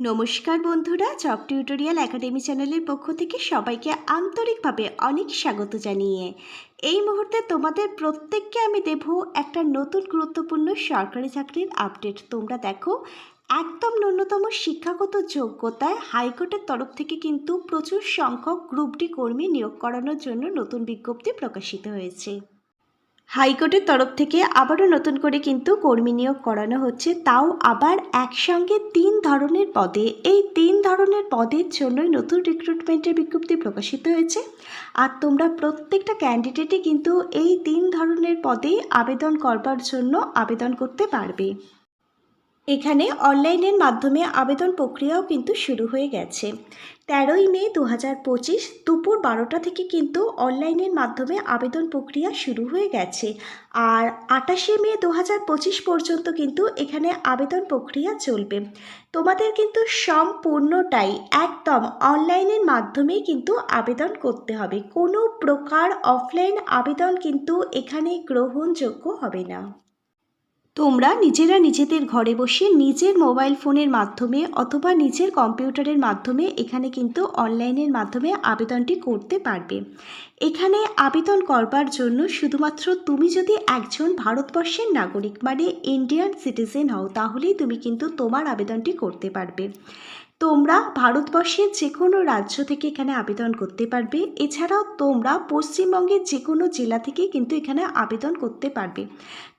নমস্কার বন্ধুরা, চক tutorial academy চ্যানেলের পক্ষ থেকে সবাইকে আন্তরিকভাবে অনেক স্বাগত জানিয়ে। এই মুহূর্তে তোমাদের প্রত্যেককে আমি দেব একটা নতুন গুরুত্বপূর্ণ সরকারি চাকরির আপডেট। তোমরা দেখো, একদম ন্যূনতম শিক্ষাগত যোগ্যতায় হাইকোর্টের তরফ থেকে কিন্তু প্রচুর সংখ্যক গ্রুপ ডি কর্মী নিয়োগ করানোর জন্য নতুন বিজ্ঞপ্তি প্রকাশিত হয়েছে। হাইকোর্টের তরফ থেকে আবারও নতুন করে কিন্তু কর্মী নিয়োগ করানো হচ্ছে। তাও আবার একসঙ্গে তিন ধরনের পদে। এই তিন ধরনের পদের জন্যই নতুন রিক্রুটমেন্টের বিজ্ঞপ্তি প্রকাশিত হয়েছে। আর তোমরা প্রত্যেকটা ক্যান্ডিডেটই কিন্তু এই তিন ধরনের পদে আবেদন করবার জন্য আবেদন করতে পারবে। এখানে অনলাইনের মাধ্যমে আবেদন প্রক্রিয়াও কিন্তু শুরু হয়ে গেছে। তেরোই মে দু হাজার পঁচিশ দুপুর বারোটা থেকে কিন্তু অনলাইনের মাধ্যমে আবেদন প্রক্রিয়া শুরু হয়ে গেছে। আর আটাশে মে দু হাজার পঁচিশ পর্যন্ত কিন্তু এখানে আবেদন প্রক্রিয়া চলবে। তোমাদের কিন্তু সম্পূর্ণটাই একদম অনলাইনের মাধ্যমেই কিন্তু আবেদন করতে হবে। কোনো প্রকার অফলাইন আবেদন কিন্তু এখানে গ্রহণযোগ্য হবে না। তোমরা নিজেরা নিজেদের ঘরে বসে নিজের মোবাইল ফোনের মাধ্যমে অথবা নিজের কম্পিউটারের মাধ্যমে এখানে কিন্তু অনলাইনের মাধ্যমে আবেদনটি করতে পারবে। এখানে আবেদন করবার জন্য শুধুমাত্র তুমি যদি একজন ভারতবর্ষের নাগরিক মানে ইন্ডিয়ান সিটিজেন হও, তাহলেই তুমি কিন্তু তোমার আবেদনটি করতে পারবে। তোমরা ভারতবর্ষের যে কোনো রাজ্য থেকে এখানে আবেদন করতে পারবে। এছাড়াও তোমরা পশ্চিমবঙ্গের যে কোনো জেলা থেকে কিন্তু এখানে আবেদন করতে পারবে।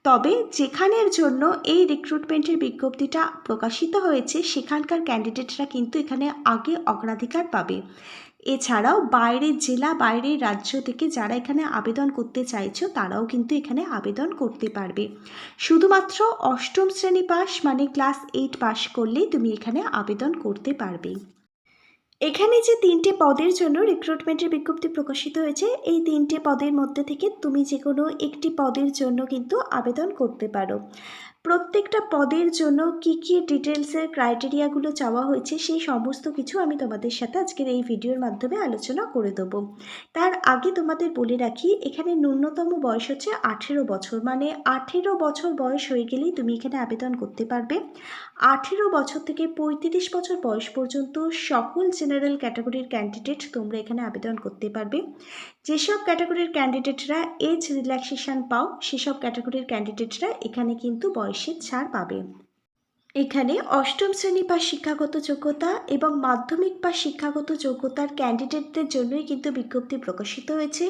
তবে যেখানের জন্য এই রিক্রুটমেন্টের বিজ্ঞপ্তিটা প্রকাশিত হয়েছে, সেখানকার ক্যান্ডিডেটরা কিন্তু এখানে আগে অগ্রাধিকার পাবে। এছাড়াও বাইরের জেলা বাইরের রাজ্য থেকে যারা এখানে আবেদন করতে চাইছো, তারাও কিন্তু এখানে আবেদন করতে পারবে। শুধুমাত্র অষ্টম শ্রেণি পাস মানে ক্লাস এইট পাস করলেই তুমি এখানে আবেদন করতে পারবে। এখানে যে তিনটে পদের জন্য রিক্রুটমেন্টের বিজ্ঞপ্তি প্রকাশিত হয়েছে, এই তিনটে পদের মধ্যে থেকে তুমি যে কোনো একটি পদের জন্য কিন্তু আবেদন করতে পারো। প্রত্যেকটা পদের জন্য কি কি ডিটেলসের ক্রাইটেরিয়াগুলো চাওয়া হয়েছে সেই সমস্ত কিছু আমি তোমাদের সাথে আজকের এই ভিডিওর মাধ্যমে আলোচনা করে দেবো। তার আগে তোমাদের বলে রাখি, এখানে ন্যূনতম বয়স হচ্ছে আঠেরো বছর। মানে আঠেরো বছর বয়স হয়ে গেলেই তুমি এখানে আবেদন করতে পারবে। আঠেরো বছর থেকে পঁয়ত্রিশ বছর বয়স পর্যন্ত সকল জেনারেল ক্যাটাগরির ক্যান্ডিডেট তোমরা এখানে আবেদন করতে পারবে। যেসব ক্যাটাগরির ক্যান্ডিডেটরা এজ রিল্যাক্সেশন পাও, সেসব ক্যাটাগরির ক্যান্ডিডেটরা এখানে কিন্তু বয়সের ছাড় পাবে। এখানে অষ্টম শ্রেণি বা শিক্ষাগত যোগ্যতা এবং মাধ্যমিক বা শিক্ষাগত যোগ্যতার ক্যান্ডিডেটদের জন্যই কিন্তু বিজ্ঞপ্তি প্রকাশিত হয়েছে।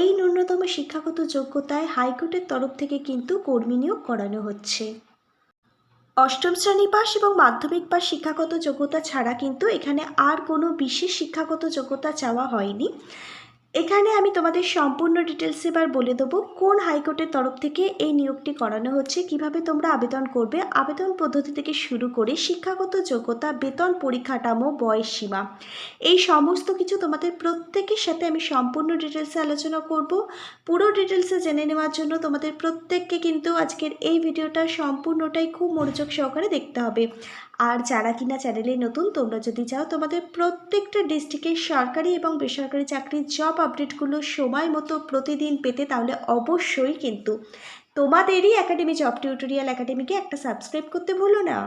এই ন্যূনতম শিক্ষাগত যোগ্যতায় হাইকোর্টের তরফ থেকে কিন্তু কর্মী নিয়োগ করানো হচ্ছে। অষ্টম শ্রেণি পাস এবং মাধ্যমিক পাস শিক্ষাগত যোগ্যতা ছাড়া কিন্তু এখানে আর কোনো বিশেষ শিক্ষাগত যোগ্যতা চাওয়া হয়নি। এখানে আমি তোমাদের সম্পূর্ণ ডিটেলস এবার বলে দেবো কোন হাইকোর্টের তরফ থেকে এই নিয়োগটি করানো হচ্ছে, কীভাবে তোমরা আবেদন করবে, আবেদন পদ্ধতি থেকে শুরু করে শিক্ষাগত যোগ্যতা, বেতন পরিকাঠামো, বয়স সীমা, এই সমস্ত কিছু তোমাদের প্রত্যেকের সাথে আমি সম্পূর্ণ ডিটেলসে আলোচনা করব। পুরো ডিটেলসে জেনে নেওয়ার জন্য তোমাদের প্রত্যেককে কিন্তু আজকের এই ভিডিওটা সম্পূর্ণটাই খুব মনোযোগ সহকারে দেখতে হবে। আর যারা কিনা চ্যানেলে নতুন, তোমরা যদি চাও তোমাদের প্রত্যেকটা ডিস্ট্রিক্টের সরকারি এবং বেসরকারি চাকরির জব আপডেটগুলো সময় মতো প্রতিদিন পেতে তাহলে অবশ্যই কিন্তু তোমাদেরই একাডেমি জব টিউটোরিয়াল একাডেমিকে একটা সাবস্ক্রাইব করতে ভুলো না।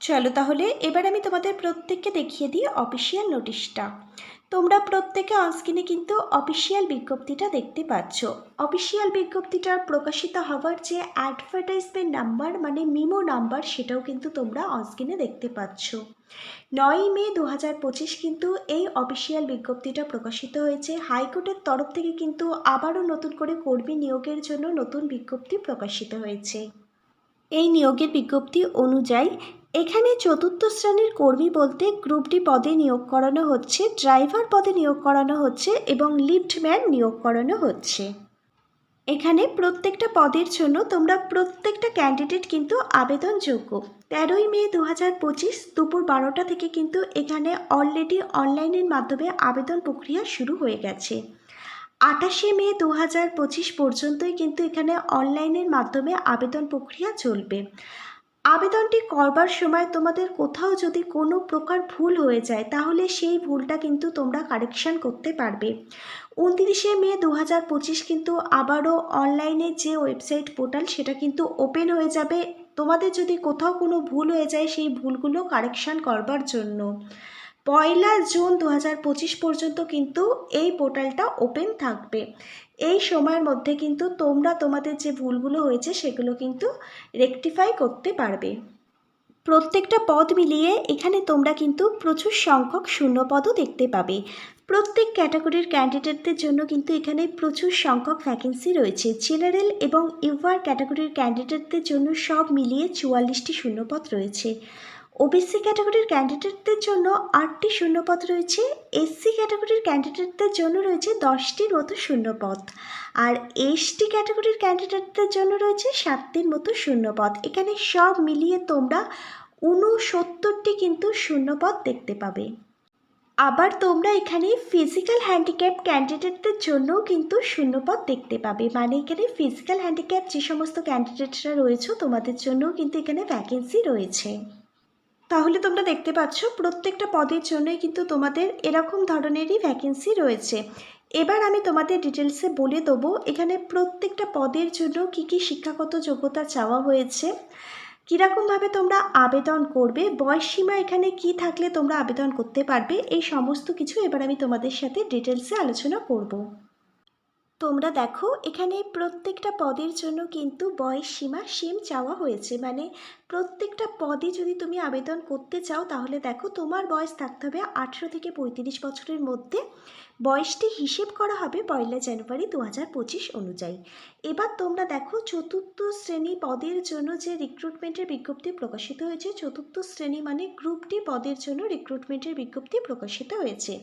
চলো তাহলে এবার আমি তোমাদের প্রত্যেককে দেখিয়ে দিই অফিসিয়াল নোটিশটা তোমরা প্রত্যেকে অনস্ক্রিনে কিন্তু অফিসিয়াল বিজ্ঞপ্তিটা দেখতে পাচ্ছ। অফিসিয়াল বিজ্ঞপ্তিটা প্রকাশিত হওয়ার যে অ্যাডভার্টাইজমেন্ট নাম্বার মানে মিমো নাম্বার সেটাও কিন্তু তোমরা অনস্ক্রিনে দেখতে পাচ্ছ। নয় মে দু হাজার পঁচিশ কিন্তু এই অফিসিয়াল বিজ্ঞপ্তিটা প্রকাশিত হয়েছে। হাইকোর্টের তরফ থেকে কিন্তু আবারও নতুন করে কর্মী নিয়োগের জন্য নতুন বিজ্ঞপ্তি প্রকাশিত হয়েছে। এই নিয়োগের বিজ্ঞপ্তি অনুযায়ী এখানে চতুর্থ শ্রেণির কর্মী বলতে গ্রুপ ডি পদে নিয়োগ করানো হচ্ছে, ড্রাইভার পদে নিয়োগ করানো হচ্ছে এবং লিফটম্যান নিয়োগ করানো হচ্ছে। এখানে প্রত্যেকটা পদের জন্য তোমরা প্রত্যেকটা ক্যান্ডিডেট কিন্তু আবেদনযোগ্য। তেরোই মে দু হাজার পঁচিশ দুপুর বারোটা থেকে কিন্তু এখানে অলরেডি অনলাইনের মাধ্যমে আবেদন প্রক্রিয়া শুরু হয়ে গেছে। আটাশে মে দু হাজার পঁচিশ পর্যন্তই কিন্তু এখানে অনলাইনের মাধ্যমে আবেদন প্রক্রিয়া চলবে। আবেদনটি করবার সময় তোমাদের কোথাও যদি কোনো প্রকার ভুল হয়ে যায়, তাহলে সেই ভুলটা কিন্তু তোমরা কারেকশান করতে পারবে। উনত্রিশে মে দু হাজার পঁচিশ কিন্তু আবারও অনলাইনে যে ওয়েবসাইট পোর্টাল সেটা কিন্তু ওপেন হয়ে যাবে। তোমাদের যদি কোথাও কোনো ভুল হয়ে যায়, সেই ভুলগুলো কারেকশান করবার জন্য। পয়লা জুন দু হাজার পঁচিশ পর্যন্ত কিন্তু এই পোর্টালটা ওপেন থাকবে। এই সময়ের মধ্যে কিন্তু তোমরা তোমাদের যে ভুলগুলো হয়েছে সেগুলো কিন্তু রেকটিফাই করতে পারবে। প্রত্যেকটা পদ মিলিয়ে এখানে তোমরা কিন্তু প্রচুর সংখ্যক শূন্যপদও দেখতে পাবে। প্রত্যেক ক্যাটাগরির ক্যান্ডিডেটদের জন্য কিন্তু এখানে প্রচুর সংখ্যক ভ্যাকেন্সি রয়েছে। জেনারেল এবং ইউআর ক্যাটাগরির ক্যান্ডিডেটদের জন্য সব মিলিয়ে চুয়াল্লিশটি শূন্যপদ রয়েছে। ওবিসি ক্যাটাগরির ক্যান্ডিডেটদের জন্য আটটি শূন্যপদ রয়েছে। এসসি ক্যাটাগরির ক্যান্ডিডেটদের জন্য রয়েছে দশটির মতো শূন্যপদ। আর এসটি ক্যাটাগরির ক্যান্ডিডেটদের জন্য রয়েছে সাতটির মতো শূন্যপদ। এখানে সব মিলিয়ে তোমরা ঊনসত্তরটি কিন্তু শূন্যপদ দেখতে পাবে। আবার তোমরা এখানে ফিজিক্যাল হ্যান্ডিক্যাপ ক্যান্ডিডেটদের জন্যও কিন্তু শূন্যপদ দেখতে পাবে। মানে এখানে ফিজিক্যাল হ্যান্ডিক্যাপ যে সমস্ত ক্যান্ডিডেটরা রয়েছে, তোমাদের জন্যও কিন্তু এখানে ভ্যাকেন্সি রয়েছে। তাহলে তোমরা দেখতে পাচ্ছ, প্রত্যেকটা পদের জন্যই কিন্তু তোমাদের এরকম ধরনেরই ভ্যাকেন্সি রয়েছে। এবার আমি তোমাদের ডিটেলসে বলে দেবো, এখানে প্রত্যেকটা পদের জন্য কি কি শিক্ষাগত যোগ্যতা চাওয়া হয়েছে। কীরকমভাবে তোমরা আবেদন করবে বয়স সীমা এখানে কি থাকলে তোমরা আবেদন করতে পারবে, এই সমস্ত কিছু এবার আমি তোমাদের সাথে ডিটেলসে আলোচনা করব। তোমরা দেখো, এখানে প্রত্যেকটা পদের জন্য কিন্তু বয়স সীমা সেম চাওয়া হয়েছে। মানে প্রত্যেকটা পদে যদি তুমি আবেদন করতে চাও, তাহলে দেখো তোমার বয়স থাকতে হবে আঠেরো থেকে পঁয়ত্রিশ বছরের মধ্যে। বয়সটি হিসেব করা হবে পয়লা জানুয়ারি দু হাজার পঁচিশ অনুযায়ী। এবার তোমরা দেখো, চতুর্থ শ্রেণি পদের জন্য যে রিক্রুটমেন্টের বিজ্ঞপ্তি প্রকাশিত হয়েছে, চতুর্থ শ্রেণি মানে গ্রুপ ডি পদের জন্য রিক্রুটমেন্টের বিজ্ঞপ্তি প্রকাশিত হয়েছে।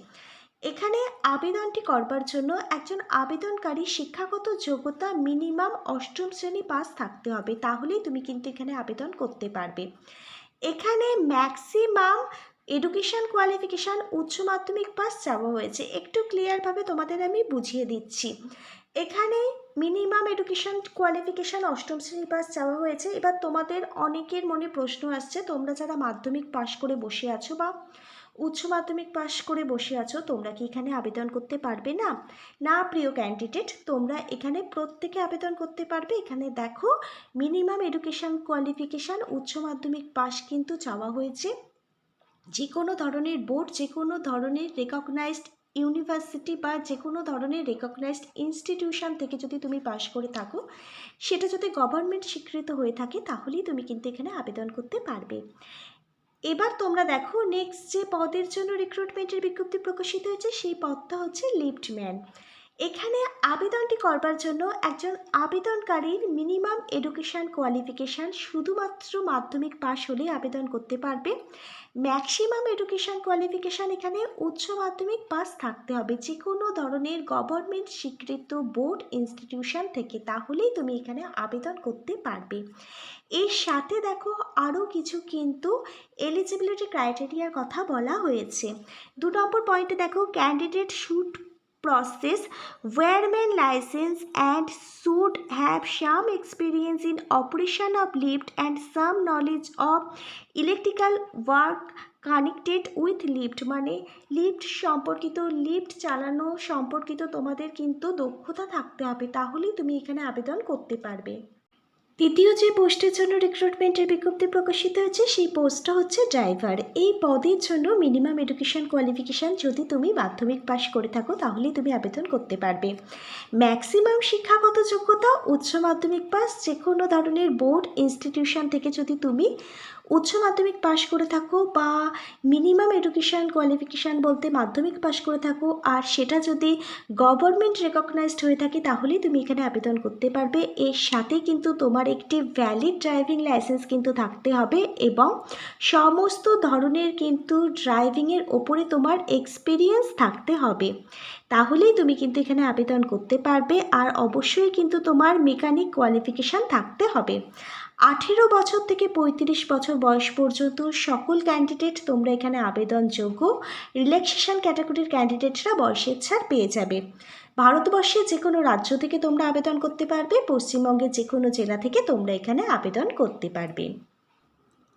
এখানে আবেদনটি করবার জন্য একজন আবেদনকারী শিক্ষাগত যোগ্যতা মিনিমাম অষ্টম শ্রেণি পাস থাকতে হবে, তাহলেই তুমি কিন্তু এখানে আবেদন করতে পারবে। এখানে ম্যাক্সিমাম এডুকেশান কোয়ালিফিকেশান উচ্চ মাধ্যমিক পাস চাওয়া হয়েছে। একটু ক্লিয়ারভাবে তোমাদের আমি বুঝিয়ে দিচ্ছি। এখানে মিনিমাম এডুকেশান কোয়ালিফিকেশান অষ্টম শ্রেণি পাস চাওয়া হয়েছে। এবার তোমাদের অনেকের মনে প্রশ্ন আসছে, তোমরা যারা মাধ্যমিক পাশ করে বসে আছো বা উচ্চ মাধ্যমিক পাশ করে বসে আছো, তোমরা কি এখানে আবেদন করতে পারবে না? না, প্রিয় ক্যান্ডিডেট তোমরা এখানে প্রত্যেকে আবেদন করতে পারবে। এখানে দেখো মিনিমাম এডুকেশান কোয়ালিফিকেশান উচ্চ মাধ্যমিক পাশ কিন্তু চাওয়া হয়েছে। যে কোনো ধরনের বোর্ড যে কোনো ধরনের রেকগনাইজড ইউনিভার্সিটি বা যে কোনো ধরনের রেকগনাইজড ইনস্টিটিউশন থেকে যদি তুমি পাশ করে থাকো, সেটা যদি গভর্নমেন্ট স্বীকৃত হয়ে থাকে, তাহলেই তুমি কিন্তু এখানে আবেদন করতে পারবে। এবার তোমরা দেখো নেক্সট যে পদের জন্য রিক্রুটমেন্টের বিজ্ঞপ্তি প্রকাশিত হয়েছে, সেই পদটা হচ্ছে লিফটম্যান এখানে আবেদনটি করবার জন্য একজন আবেদনকারীর মিনিমাম এডুকেশান কোয়ালিফিকেশান শুধুমাত্র মাধ্যমিক পাশ হলে আবেদন করতে পারবে। ম্যাক্সিমাম এডুকেশান কোয়ালিফিকেশান এখানে উচ্চ মাধ্যমিক পাস থাকতে হবে। যে কোনো ধরনের গভর্নমেন্ট স্বীকৃত বোর্ড, ইনস্টিটিউশন থেকে তাহলেই তুমি এখানে আবেদন করতে পারবে। এর সাথে দেখো আরও কিছু কিন্তু এলিজিবিলিটি ক্রাইটেরিয়ার কথা বলা হয়েছে। দু নম্বর পয়েন্টে দেখো candidate should process wearman license and should have some experience in operation of lift and some knowledge of electrical work connected with lift মানে লিফট সম্পর্কিত লিফট চালানো সম্পর্কিত তোমাদের কিন্তু দক্ষতা থাকতে হবে তাহলেই তুমি এখানে আবেদন করতে পারবে দ্বিতীয় যে পোস্টের জন্য রিক্রুটমেন্টের বিজ্ঞপ্তি প্রকাশিত হয়েছে, সেই পোস্টটা হচ্ছে ড্রাইভার এই পদের জন্য মিনিমাম এডুকেশন কোয়ালিফিকেশান যদি তুমি মাধ্যমিক পাশ করে থাকো, তাহলে তুমি আবেদন করতে পারবে। ম্যাক্সিমাম শিক্ষাগত যোগ্যতা, উচ্চ মাধ্যমিক পাস যে কোনো ধরনের বোর্ড ইনস্টিটিউশন থেকে যদি তুমি উচ্চ মাধ্যমিক পাশ করে থাকো বা মিনিমাম এডুকেশান কোয়ালিফিকেশান বলতে মাধ্যমিক পাশ করে থাকো, আর সেটা যদি গভর্নমেন্ট রেকগনাইজড হয়ে থাকে তাহলেই তুমি এখানে আবেদন করতে পারবে। এর সাথে কিন্তু তোমার একটি ভ্যালিড ড্রাইভিং লাইসেন্স কিন্তু থাকতে হবে এবং সমস্ত ধরনের কিন্তু ড্রাইভিংয়ের ওপরে তোমার এক্সপিরিয়েন্স থাকতে হবে। তাহলেই তুমি কিন্তু এখানে আবেদন করতে পারবে আর অবশ্যই কিন্তু তোমার মেকানিক কোয়ালিফিকেশান থাকতে হবে। আঠেরো বছর থেকে পঁয়ত্রিশ বছর বয়স পর্যন্ত সকল ক্যান্ডিডেট তোমরা এখানে আবেদনযোগ্য রিল্যাক্সেশন ক্যাটাগরির ক্যান্ডিডেটরা বয়সের ছাড় পেয়ে যাবে। ভারতবর্ষে যে কোনো রাজ্য থেকে তোমরা আবেদন করতে পারবে, পশ্চিমবঙ্গের যে কোনো জেলা থেকে তোমরা এখানে আবেদন করতে পারবে।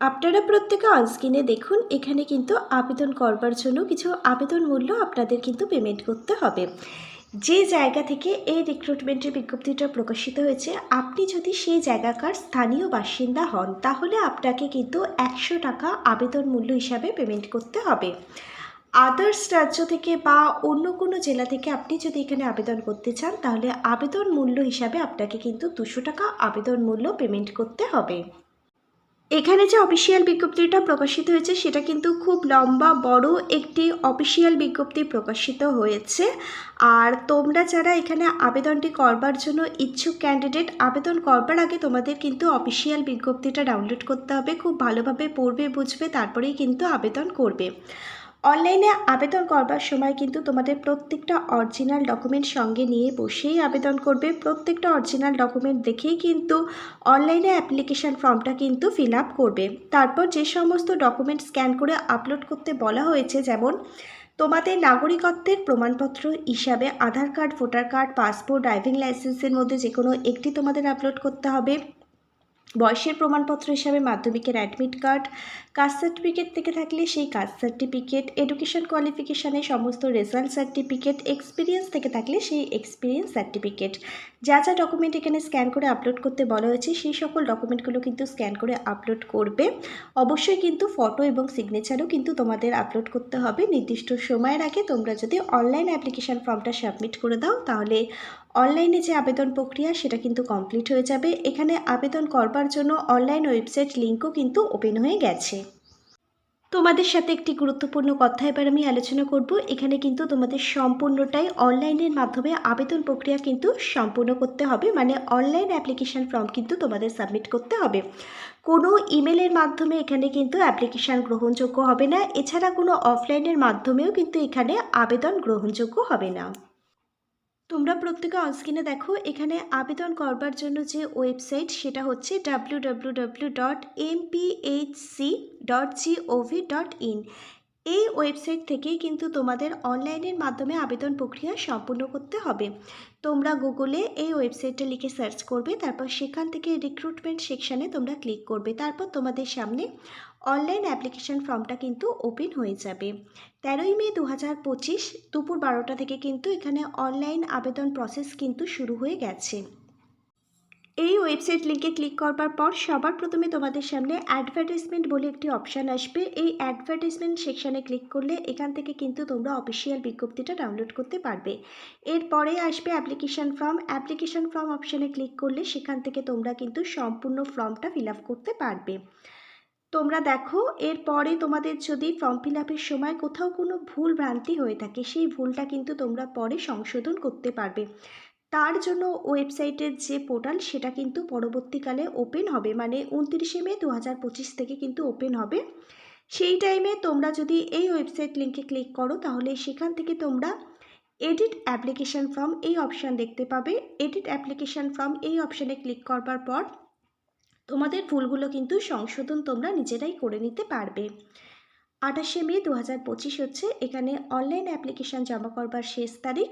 আপনারা প্রত্যেকে অনস্ক্রিনে দেখুন, এখানে কিন্তু আবেদন করবার জন্য কিছু আবেদন মূল্য আপনাদের কিন্তু পেমেন্ট করতে হবে। যে জায়গা থেকে এই রিক্রুটমেন্টের বিজ্ঞপ্তিটা প্রকাশিত হয়েছে, আপনি যদি সেই জায়গাকার স্থানীয় বাসিন্দা হন, তাহলে আপনাকে কিন্তু একশো টাকা আবেদন মূল্য হিসাবে পেমেন্ট করতে হবে। আদার্স রাজ্য থেকে বা অন্য কোনো জেলা থেকে আপনি যদি এখানে আবেদন করতে চান, তাহলে আবেদন মূল্য হিসাবে আপনাকে কিন্তু দুশো টাকা আবেদন মূল্য পেমেন্ট করতে হবে। এখানে যে অফিসিয়াল বিজ্ঞপ্তিটা প্রকাশিত হয়েছে, সেটা কিন্তু খুব লম্বা, বড় একটি অফিসিয়াল বিজ্ঞপ্তি প্রকাশিত হয়েছে। আর তোমরা যারা এখানে আবেদনটি করবার জন্য ইচ্ছুক ক্যান্ডিডেট আবেদন করবার আগে তোমাদের কিন্তু অফিসিয়াল বিজ্ঞপ্তিটা ডাউনলোড করতে হবে। খুব ভালোভাবে পড়বে, বুঝবে, তারপরেই কিন্তু আবেদন করবে। অনলাইনে আবেদন করবার সময় কিন্তু তোমাদের প্রত্যেকটা অরিজিনাল ডকুমেন্ট সঙ্গে নিয়ে বসেই আবেদন করবে। প্রত্যেকটা অরিজিনাল ডকুমেন্ট দেখেই কিন্তু অনলাইনে অ্যাপ্লিকেশান ফর্মটা কিন্তু ফিল আপ করবে। তারপর যে সমস্ত ডকুমেন্ট স্ক্যান করে আপলোড করতে বলা হয়েছে, যেমন তোমাদের নাগরিকত্বের প্রমাণপত্র হিসাবে Aadhaar card voter card passport driving লাইসেন্সের মধ্যে যে কোনো একটি তোমাদের আপলোড করতে হবে। বয়সের প্রমাণপত্র হিসাবে মাধ্যমিকের অ্যাডমিট কার্ড কাস্ট সার্টিফিকেট থেকে থাকলে সেই কাস্ট সার্টিফিকেট এডুকেশন কোয়ালিফিকেশানে সমস্ত রেজাল্ট সার্টিফিকেট এক্সপিরিয়েন্স থেকে থাকলে সেই এক্সপিরিয়েন্স সার্টিফিকেট যা যা ডকুমেন্ট এখানে স্ক্যান করে আপলোড করতে বলা হয়েছে, সেই সকল ডকুমেন্টগুলো কিন্তু স্ক্যান করে আপলোড করবে। অবশ্যই কিন্তু ফটো এবং সিগনেচারও কিন্তু তোমাদের আপলোড করতে হবে। নির্দিষ্ট সময়ের আগে তোমরা যদি অনলাইন অ্যাপ্লিকেশান ফর্মটা সাবমিট করে দাও, তাহলে অনলাইনে যে আবেদন প্রক্রিয়া, সেটা কিন্তু কমপ্লিট হয়ে যাবে। এখানে আবেদন করবার জন্য অনলাইন ওয়েবসাইট লিঙ্কও কিন্তু ওপেন হয়ে গেছে। তোমাদের সাথে একটি গুরুত্বপূর্ণ কথা এবার আমি আলোচনা করব। এখানে কিন্তু তোমাদের সম্পূর্ণটাই অনলাইনের মাধ্যমে আবেদন প্রক্রিয়া কিন্তু সম্পূর্ণ করতে হবে। মানে অনলাইন অ্যাপ্লিকেশান ফর্ম কিন্তু তোমাদের সাবমিট করতে হবে। কোনো ইমেলের মাধ্যমে এখানে কিন্তু অ্যাপ্লিকেশান গ্রহণযোগ্য হবে না। এছাড়া কোনো অফলাইনের মাধ্যমেও কিন্তু এখানে আবেদন গ্রহণযোগ্য হবে না। তোমরা প্রত্যেকে অনস্ক্রিনে দেখো, এখানে আবেদন করবার জন্য যে ওয়েবসাইট সেটা হচ্ছে W dot dot dot in এই ওয়েবসাইট থেকেই কিন্তু তোমাদের অনলাইনের মাধ্যমে আবেদন প্রক্রিয়া সম্পূর্ণ করতে হবে। তোমরা গুগলে এই ওয়েবসাইটটা লিখে সার্চ করবে, তারপর সেখান থেকে রিক্রুটমেন্ট সেকশানে তোমরা ক্লিক করবে, তারপর তোমাদের সামনে অনলাইন অ্যাপ্লিকেশান ফর্মটা কিন্তু ওপেন হয়ে যাবে। তেরোই মে দু হাজার পঁচিশ দুপুর বারোটা থেকে কিন্তু এখানে অনলাইন আবেদন প্রসেস কিন্তু শুরু হয়ে গেছে। এই ওয়েবসাইট লিঙ্কে ক্লিক করবার পর সবার প্রথমে তোমাদের সামনে অ্যাডভার্টাইজমেন্ট বলে একটি অপশান আসবে। এই অ্যাডভার্টাইজমেন্ট সেকশানে ক্লিক করলে এখান থেকে কিন্তু তোমরা অফিসিয়াল বিজ্ঞপ্তিটা ডাউনলোড করতে পারবে। এরপরে আসবে অ্যাপ্লিকেশান ফর্ম অ্যাপ্লিকেশান ফর্ম অপশানে ক্লিক করলে সেখান থেকে তোমরা কিন্তু সম্পূর্ণ ফর্মটা ফিল করতে পারবে। তোমরা দেখো, এরপরে তোমাদের যদি ফর্ম ফিল আপের সময় কোথাও কোনো ভুল ভ্রান্তি হয়ে থাকে, সেই ভুলটা কিন্তু তোমরা পরে সংশোধন করতে পারবে। তার জন্য ওয়েবসাইটের যে পোর্টাল সেটা কিন্তু পরবর্তীকালে ওপেন হবে মানে উনত্রিশে মে দু হাজার পঁচিশ থেকে কিন্তু ওপেন হবে। সেই টাইমে তোমরা যদি এই ওয়েবসাইট লিঙ্কে ক্লিক করো, তাহলে সেখান থেকে তোমরা এডিট অ্যাপ্লিকেশান ফর্ম এই অপশান দেখতে পাবে। এডিট অ্যাপ্লিকেশান ফর্ম এই অপশানে ক্লিক করবার পর তোমাদের ভুলগুলো কিন্তু সংশোধন তোমরা নিজেরাই করে নিতে পারবে। আঠাশে মে দু হাজার পঁচিশ হচ্ছে। এখানে অনলাইন অ্যাপ্লিকেশান জমা করবার শেষ তারিখ।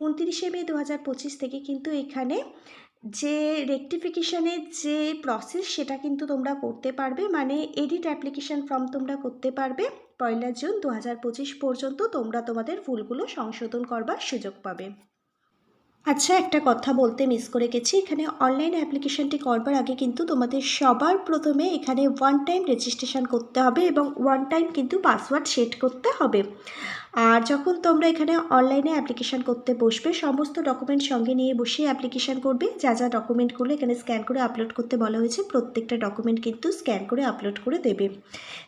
উনত্রিশে মে দু হাজার পঁচিশ থেকে কিন্তু এখানে যে রেকটিফিকেশানের যে প্রসেস সেটা কিন্তু তোমরা করতে পারবে। মানে এডিট অ্যাপ্লিকেশান ফর্ম তোমরা করতে পারবে। পয়লা জুন দু হাজার পঁচিশ পর্যন্ত তোমরা তোমাদের ভুলগুলো সংশোধন করবার সুযোগ পাবে। আচ্ছা একটা কথা বলতে মিস করে গেছি। এখানে অনলাইন অ্যাপ্লিকেশনটি করবার আগে কিন্তু তোমাদের সবার প্রথমে এখানে ওয়ান টাইম রেজিস্ট্রেশন করতে হবে এবং ওয়ান টাইম কিন্তু পাসওয়ার্ড সেট করতে হবে। আর যখন তোমরা এখানে অনলাইনে অ্যাপ্লিকেশান করতে বসবে, সমস্ত ডকুমেন্ট সঙ্গে নিয়ে বসে অ্যাপ্লিকেশান করবে। যা যা ডকুমেন্টগুলো এখানে স্ক্যান করে আপলোড করতে বলা হয়েছে, প্রত্যেকটা ডকুমেন্ট কিন্তু স্ক্যান করে আপলোড করে দেবে।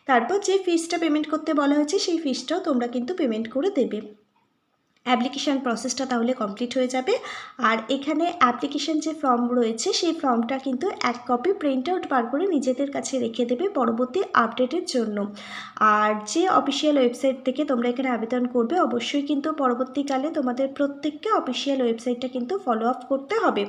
তারপর যে ফিসটা পেমেন্ট করতে বলা হয়েছে, সেই ফিসটাও তোমরা কিন্তু পেমেন্ট করে দেবে। অ্যাপ্লিকেশান প্রসেসটা তাহলে কমপ্লিট হয়ে যাবে। আর এখানে অ্যাপ্লিকেশান যে ফর্ম রয়েছে, সেই ফর্মটা কিন্তু এক কপি প্রিন্ট আউট বার করে নিজেদের কাছে রেখে দেবে পরবর্তী আপডেটের জন্য। আর যে অফিসিয়াল ওয়েবসাইট থেকে তোমরা এখানে আবেদন করবে, অবশ্যই কিন্তু পরবর্তীকালে তোমাদের প্রত্যেককে অফিসিয়াল ওয়েবসাইটটা কিন্তু ফলো আপ করতে হবে।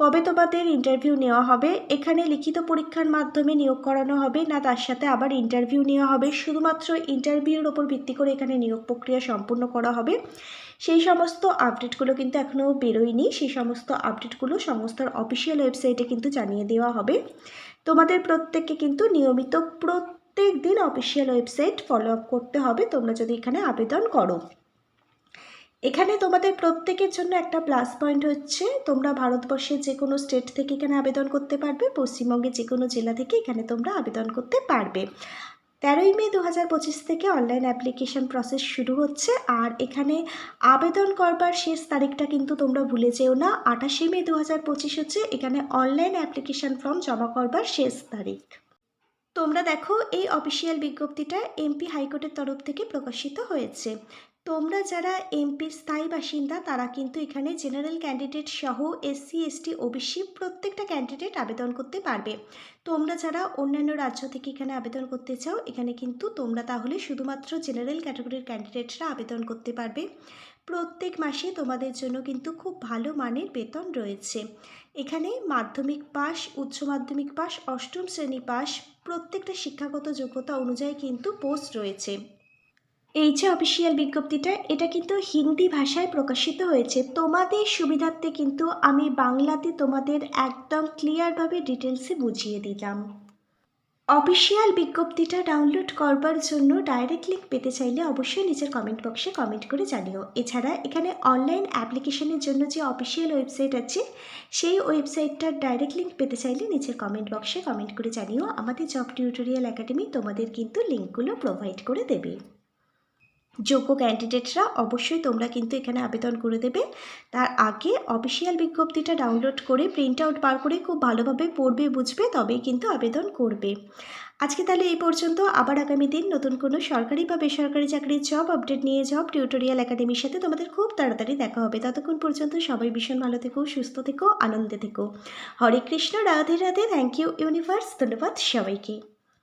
কবে তোমাদের ইন্টারভিউ নেওয়া হবে, এখানে লিখিত পরীক্ষার মাধ্যমে নিয়োগ করানো হবে, না তার সাথে আবার ইন্টারভিউ নেওয়া হবে, শুধুমাত্র ইন্টারভিউর ওপর ভিত্তি করে এখানে নিয়োগ প্রক্রিয়া সম্পূর্ণ করা হবে। সেই সমস্ত আপডেটগুলো কিন্তু এখনও বেরোয়নি। সেই সমস্ত আপডেটগুলো সংস্থার অফিসিয়াল ওয়েবসাইটে কিন্তু জানিয়ে দেওয়া হবে। তোমাদের প্রত্যেককে কিন্তু নিয়মিত প্রত্যেক দিন অফিসিয়াল ওয়েবসাইট ফলো আপ করতে হবে। তোমরা যদি এখানে আবেদন করো। এখানে তোমাদের প্রত্যেকের জন্য একটা প্লাস পয়েন্ট হচ্ছে, তোমরা ভারতবর্ষের যে কোনো স্টেট থেকে এখানে আবেদন করতে পারবে, পশ্চিমবঙ্গের যে কোনো জেলা থেকে এখানে তোমরা আবেদন করতে পারবে। তেরোই মে দু হাজার পঁচিশ থেকে অনলাইন অ্যাপ্লিকেশান প্রসেস শুরু হচ্ছে। আর এখানে আবেদন করবার শেষ তারিখটা কিন্তু তোমরা ভুলে যেও না। আঠাশে মে দু হাজার পঁচিশ হচ্ছে এখানে অনলাইন অ্যাপ্লিকেশান ফর্ম জমা করবার শেষ তারিখ। তোমরা দেখো, এই অফিসিয়াল বিজ্ঞপ্তিটা এমপি হাইকোর্টের তরফ থেকে প্রকাশিত হয়েছে। তোমরা যারা এমপির স্থায়ী বাসিন্দা, তারা কিন্তু এখানে জেনারেল ক্যান্ডিডেট সহ এসসি, এসটি, ওবিসি প্রত্যেকটা ক্যান্ডিডেট আবেদন করতে পারবে। তোমরা যারা অন্যান্য রাজ্য থেকে এখানে আবেদন করতে চাও, এখানে কিন্তু তোমরা তাহলে শুধুমাত্র জেনারেল ক্যাটাগরির ক্যান্ডিডেটরা আবেদন করতে পারবে। প্রত্যেক মাসে তোমাদের জন্য কিন্তু খুব ভালো মানের বেতন রয়েছে। এখানে মাধ্যমিক পাস উচ্চ মাধ্যমিক পাস অষ্টম শ্রেণি পাস প্রত্যেকটা শিক্ষাগত যোগ্যতা অনুযায়ী কিন্তু পোস্ট রয়েছে। এই যে অফিসিয়াল বিজ্ঞপ্তিটা, এটা কিন্তু হিন্দি ভাষায় প্রকাশিত হয়েছে। তোমাদের সুবিধার্থে কিন্তু আমি বাংলাতে তোমাদের একদম ক্লিয়ারভাবে ডিটেলসে বুঝিয়ে দিলাম। অফিসিয়াল বিজ্ঞপ্তিটা ডাউনলোড করবার জন্য ডাইরেক্ট লিঙ্ক পেতে চাইলে অবশ্যই নিচের কমেন্ট বক্সে কমেন্ট করে জানিও। এছাড়া এখানে অনলাইন অ্যাপ্লিকেশনের জন্য যে অফিসিয়াল ওয়েবসাইট আছে, সেই ওয়েবসাইটটার ডাইরেক্ট লিঙ্ক পেতে চাইলে নিচের কমেন্ট বক্সে কমেন্ট করে জানিও। আমাদের জব টিউটোরিয়াল একাডেমি তোমাদের কিন্তু লিঙ্কগুলো প্রোভাইড করে দেবে। যোগ্য ক্যান্ডিডেটরা অবশ্যই তোমরা কিন্তু এখানে আবেদন করে দেবে। তার আগে অফিসিয়াল বিজ্ঞপ্তিটা ডাউনলোড করে প্রিন্ট আউট বার করে খুব ভালোভাবে পড়বে, বুঝবে, তবেই কিন্তু আবেদন করবে। আজকে তাহলে এই পর্যন্ত। আবার আগামী দিন নতুন কোনো সরকারি বা বেসরকারি চাকরির জব আপডেট নিয়ে জব টিউটোরিয়াল একাডেমির সাথে তোমাদের খুব তাড়াতাড়ি দেখা হবে। ততক্ষণ পর্যন্ত সবাই ভীষণ ভালো থেকো, সুস্থ থেকো, আনন্দে থেকো। Hare Krishna, Radhe Radhe. Thank you universe ধন্যবাদ সবাইকে।